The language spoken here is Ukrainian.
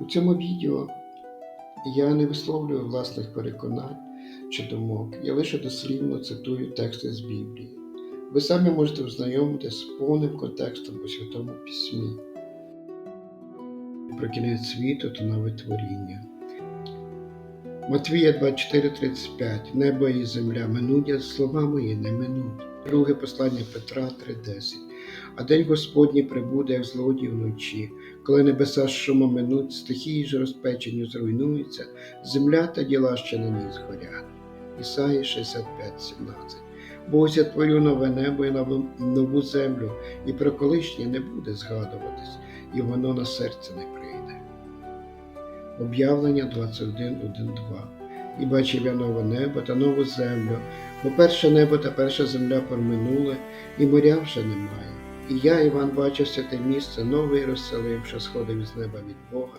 У цьому відео я не висловлюю власних переконань чи думок, я лише дослівно цитую тексти з Біблії. Ви самі можете ознайомитися з повним контекстом у Святому Письмі про кінець світу та нове творіння. Матвія 24:35 Небо і земля минуть, слова мої не минуть. Друге послання Петра 3:10 А день Господній прибуде, як злодій вночі, коли небеса з шумом минуть, стихії ж розпечені зруйнуються, земля та діла, що на ній згорять. Ісаї 65:17 Бо ось я творю нове небо і нову землю, і про колишнє не буде згадуватись, і воно на серце не прийде. Об'явлення 21.1.2 І бачив я нове небо та нову землю, бо перше небо та перша земля проминули, і моря вже немає. І я, Іван, бачив святе місце, новий Єрусалим, що сходив із неба від Бога,